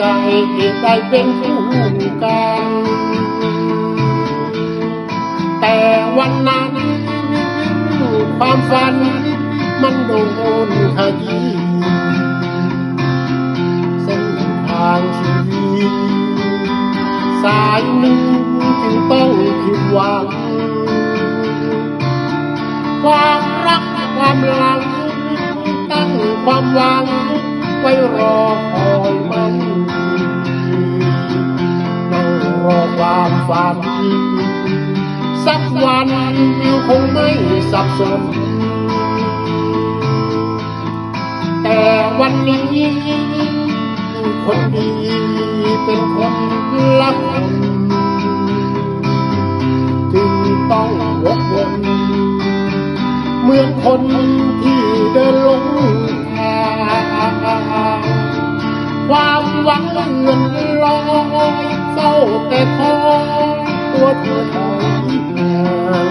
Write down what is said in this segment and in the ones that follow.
จที่ได้เป็นคู่กัน แต่วันนั้น ความฝันมันโดนขยี้เส้นทางชีวิตสายหนึ่งจึงต้องผิดหวัง ความรักความหลังตั้งความหวังไว้รอคอย ฝัน สักวันคงไม่สับสน แต่วันนี้คนดีเป็นคนละคนจึงต้องวกวนเหมือนคนที่เดินลงทางความหวังเงินลอยเศร้าแต่คอ วเธอถอยห่าง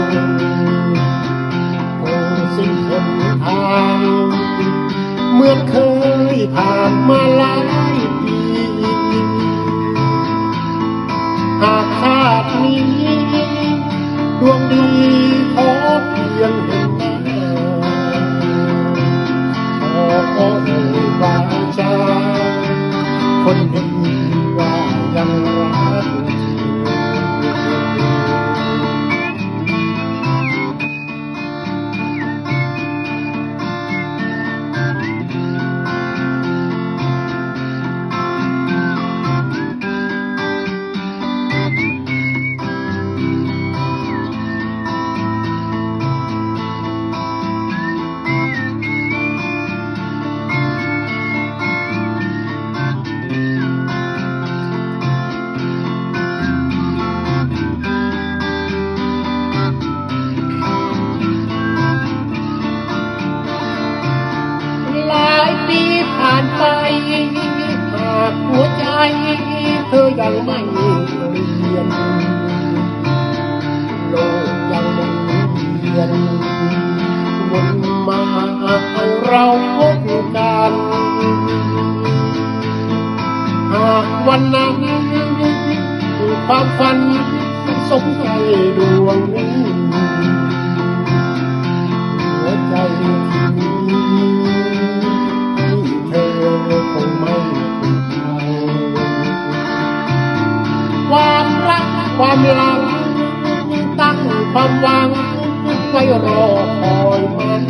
คงสิ้นหนทางเหมือนเคยผ่านมาหลายปีหากชาตินี้ดวงดี สมใจดวงนี้หัวใจที่เธอคงไม่ผิดหวังความรักความหลังตั้งความหวังไว้รอคอยมัน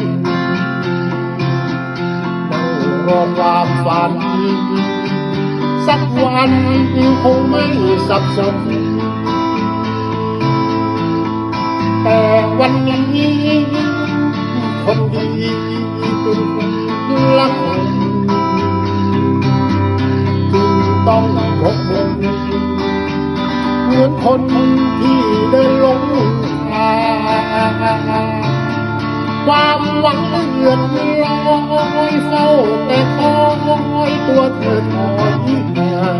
นั่งรอความฝัน สักวันคงไม่สับสน แต่วันนี้ คนดีเป็นคนละคนจึงต้องรบกวนเหมือนคนที่เดินลงทางความหวังเลือนลอยเฝ้าแต่คอยตัวเธอถอยห่าง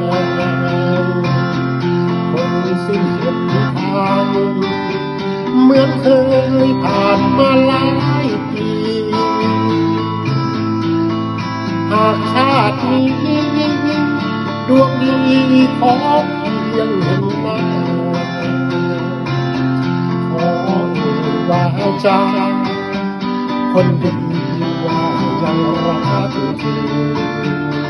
คนสิ้นหนทาง มือนเคยผ่านมาหลายปีหากชาตินี้ดวงดีขอเพียงเห็นหน้าขอเอ่ยวาจาคนดีว่ายังรักเธอ